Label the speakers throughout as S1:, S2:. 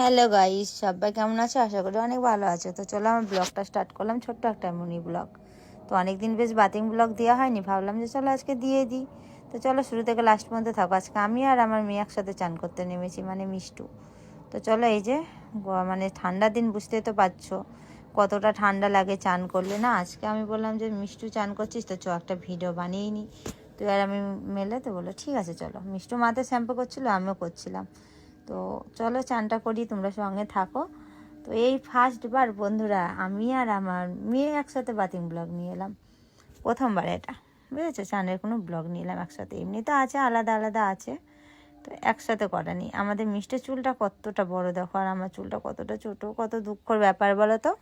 S1: Hello guys সবাই কেমন আছো? আশা করি অনেক ভালো আছো। তো চলো, আমার ব্লগটা স্টার্ট করলাম ছোট্ট একটা মিনি ব্লগ। তো অনেকদিন বেশ বাতিং ব্লগ দেওয়া হয়নি। ভাবলাম যে চলো, আজকে দিয়ে দিই। তো চলো, শুরু থেকে লাস্ট পর্যন্ত থাকো। আজকে আমি আর আমার মেয়ে একসাথে চান করতে নেমেছি মানে মিষ্টু। তো চলো, এই যে মানে ঠান্ডার দিন বুঝতে তো পারছ। কতটা ঠান্ডা লাগে চান করলে না? আজকে আমি বললাম যে, মিষ্টু, চান করছিস? তো চ, একটা ভিডিও বানিয়ে নিই তুই আর আমি মেলে তো বলল, ঠিক আছে, চলো। মিষ্টু মাথায় শ্যাম্পু করছিল, আমিও করছিলাম। তো চলো চানটা করি, তোমরা সঙ্গে থাকো। তো এই ফার্স্ট বার বন্ধুরা, আমি আর আমার মেয়ে একসাথে বাতিং ব্লগ নিয়ে এলাম। প্রথমবার এটা, বুঝেছ? চানের কোনো ব্লগ নিয়ে এলাম একসাথে। এমনি তো আছে, আলাদা আলাদা আছে। তো একসাথে করা নি আমাদের মিষ্টির চুলটা কতটা বড় দেখো, আর আমার চুলটা কতটা ছোট, কত দুঃখর ব্যাপার বলো তো?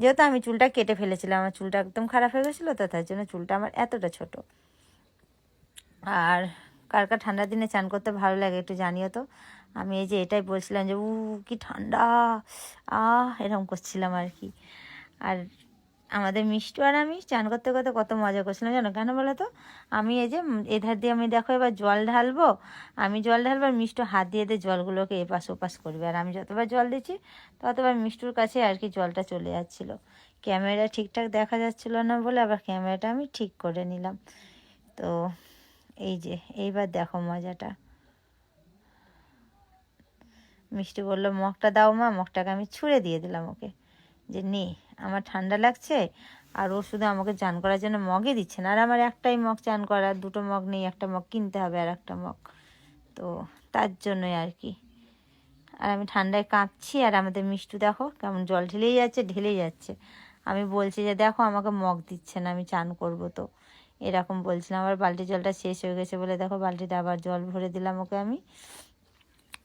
S1: যেহেতু আমি চুলটা কেটে ফেলেছিলাম, আমার চুলটা একদম খারাপ হয়ে গেছিল তো, তার জন্য চুলটা আমার এতটা ছোট। আর কার কার ঠান্ডার দিনে চান করতে ভালো লাগে একটু জানিও তো। আমি এই যে এটাই বলছিলাম যে উ কি ঠান্ডা। আহ, এরকম করছিলাম আর কি। আর আমাদের মিষ্টু আর আমি চান করতে করতে কত মজা করছিলাম, জানো কেন বলো তো? আমি এই যে, এধার দিয়ে আমি দেখো এবার জল ঢালবো। আমি জল ঢালবো আর মিষ্টু হাত দিয়ে দিয়ে জলগুলোকে এপাশ ওপাশ করবে। আর আমি যতবার জল দিচ্ছি, ততবার মিষ্টুর কাছে আর কি জলটা চলে যাচ্ছিল। ক্যামেরা ঠিকঠাক দেখা যাচ্ছিল না বলে আবার ক্যামেরাটা আমি ঠিক করে নিলাম। তো এই যে, এইবার দেখো মজাটা। মিষ্টি বলল, মগটা দাও মা, মগটাকে আমি ছুঁড়ে দিয়ে দিলাম ওকে। যে, নে, আমার ঠান্ডা লাগছে আর ও শুধু আমাকে চান করার জন্য মগে দিচ্ছে না। আর আমার একটাই মগ চান করার, দুটো মগ নেই, একটা মগ কিনতে হবে আর একটা মগ। তো তার জন্যই আর কি। আর আমি ঠান্ডায় কাঁপছি আর আমাদের মিষ্টু দেখো কেমন জল ঢেলেই যাচ্ছে ঢেলেই যাচ্ছে। আমি বলছি যে, দেখো, আমাকে মগ দিচ্ছে না, আমি চান করব তো। এরকম বলছিলাম। আবার বালতি জলটা শেষ হয়ে গেছে বলে দেখো বালতিতে আবার জল ভরে দিলাম ওকে আমি।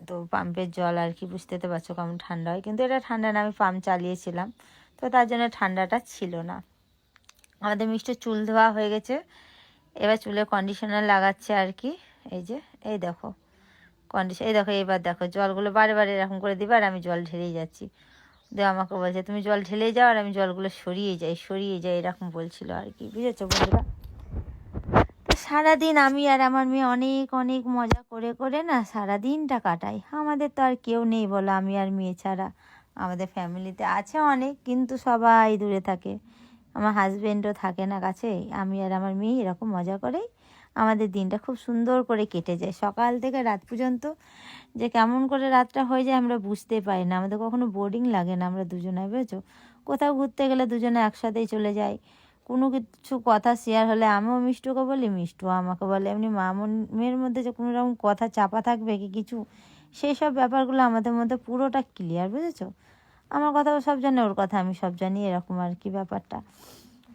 S1: তো পাম্পের জল আর কি বুঝতে তো পারছ কেমন ঠান্ডা হয়। কিন্তু এটা ঠান্ডা না, আমি পাম্প চালিয়েছিলাম। তো তার জন্য ঠান্ডাটা ছিল না। আমাদের মিষ্টি চুল ধোয়া হয়ে গেছে। এবার চুলে কন্ডিশনার লাগাচ্ছে আর কি। এই যে, এই দেখো। কন্ডিশন এই দেখো এবার দেখো, জলগুলো বারে বারে এরকম করে দিবে আর আমি জল ঢেলেই যাচ্ছি। দিয়ে আমাকে বলছে, তুমি জল ঢেলেই যাও আর আমি জলগুলো সরিয়ে যাই সরিয়ে যাই, এরকম বলছিল আর কি। বুঝেছ বন্ধুরা? সারাদিন আমি আর আমার মেয়ে অনেক অনেক মজা করে করে না সারা দিনটা কাটাই। আমাদের তো আর কেউ নেই বলো, আমি আর মেয়ে ছাড়া। আমাদের ফ্যামিলিতে আছে অনেক, কিন্তু সবাই দূরে থাকে। আমার হাজব্যান্ডও থাকে না কাছে, আমি আর আমার মেয়ে এরকম মজা করেই আমাদের দিনটা খুব সুন্দর করে কেটে যায়। সকাল থেকে রাত পর্যন্ত যে কেমন করে রাতটা হয়ে যায় আমরা বুঝতে পারি না। আমাদের কখনো বোর্ডিং লাগে না, আমরা দুজনে বুঝেছ? কোথাও ঘুরতে গেলে দুজনে একসাথেই চলে যাই। কোনো কিছু কথা শেয়ার হলে আমিও মিষ্টুকে বলি, মিষ্টু আমাকে বলে, এমনি মামন মেয়ের মধ্যে যে কোনো রকম কথা চাপা থাকবে কি কিছু সেই সব ব্যাপারগুলো আমাদের মধ্যে পুরোটা ক্লিয়ার বুঝেছ? আমার কথাও সব জানে, ওর কথা আমি সব জানি, এরকম আর কি ব্যাপারটা।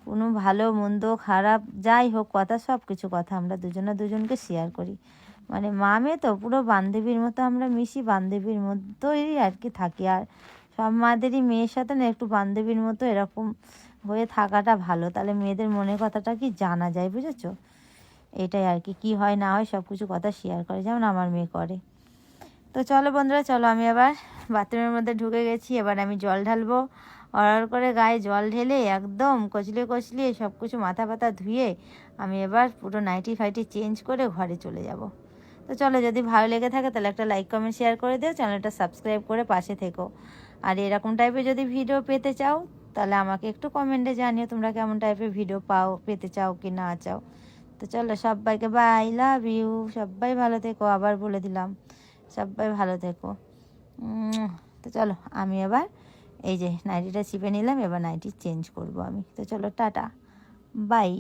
S1: কোনো ভালো, মন্দ, খারাপ, যাই হোক, কথা, সব কিছু কথা আমরা দুজনে দুজনকে শেয়ার করি। মানে মামে তো পুরো বান্ধবীর মতো আমরা মিশি, বান্ধবীর মতোই আর কি থাকি। আর সব মাদেরই মেয়ের সাথে না একটু বান্ধবীর মতো এরকম হয়ে থাকাটা ভালো। তাহলে মেয়েদের মনের কথাটা কি জানা যায় বুঝেছ? এটাই আর কি, কী হয় না হয় সব কিছু কথা শেয়ার করে, যেমন আমার মেয়ে করে। তো চলো বন্ধুরা, চলো আমি আবার বাথরুমের মধ্যে ঢুকে গেছি, এবার আমি জল ঢালবো। অর্ডার করে গায়ে জল ঢেলে একদম কচলিয়ে কচলিয়ে সব কিছু মাথা পাতা ধুয়ে আমি এবার পুরো নাইটি ফাইটি চেঞ্জ করে ঘরে চলে যাব। তো চলো যদি ভালো লেগে থাকে তাহলে একটা লাইক কমেন্ট শেয়ার করে দিও চ্যানেলটা সাবস্ক্রাইব করে পাশে থেকো। আর এরকম টাইপের যদি ভিডিও পেতে চাও তাহলে আমাকে একটু কমেন্টে জানিও তোমরা কেমন টাইপের ভিডিও পাও, পেতে চাও কি না চাও। তো চলো সবাইকে বাই লাভ ইউ সবাই ভালো থেকো, আবার বলে দিলাম। সবাই ভালো থেকো। তো চলো আমি এবার এই যে নাইটিটা চিপে নিলাম, এবার নাইটি চেঞ্জ করব আমি। তো চলো টাটা। বাই